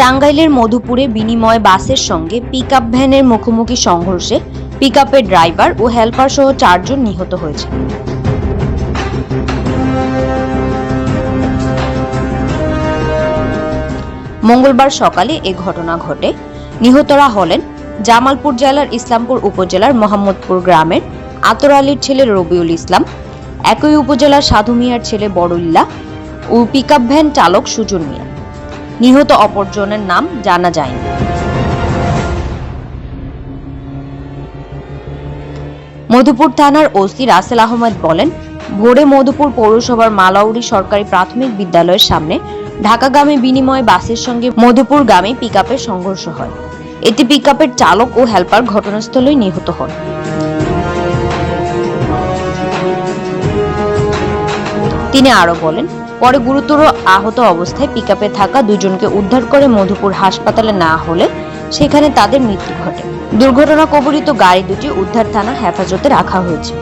টাঙ্গাইলের মধুপুরে বিনিময় বাসের সঙ্গে পিকআপ ভ্যানের মুখোমুখি সংঘর্ষে পিকআপের ড্রাইভার ও হেলপার সহ চারজন নিহত হয়েছে। মঙ্গলবার সকালে এ ঘটনা ঘটে। নিহতরা হলেন জামালপুর জেলার ইসলামপুর উপজেলার মোহাম্মদপুর গ্রামের আতর আলীর ছেলে রবিউল ইসলাম, একই উপজেলার সাধু মিয়ার ছেলে বড়ুল্লাহ ও পিকআপ ভ্যান চালক সুজন মিয়া। নিহত অপরজনের নাম জানা যায়নি। মধুপুর থানার ওসি রাসেল আহমেদ বলেন, ভোরে মধুপুর পৌরসভার মালাউড়ি সরকারি প্রাথমিক বিদ্যালয়ের সামনে ঢাকাগামী বিনিময় বাসের সঙ্গে মধুপুর মধুপুরগামী পিকআপের সংঘর্ষ হয়। এতে পিকআপের চালক ও হেলপার ঘটনাস্থলেই নিহত হন। তিনি আরও বলেন পরে গুরুতর আহত অবস্থায় পিকআপে থাকা দুজনকে উদ্ধার করে মধুপুর হাসপাতালে না হলে সেখানে তাদের মৃত্যু ঘটে। দুর্ঘটনা কবলিত গাড়ি দুটি উদ্ধার থানা হেফাজতে রাখা হয়েছে।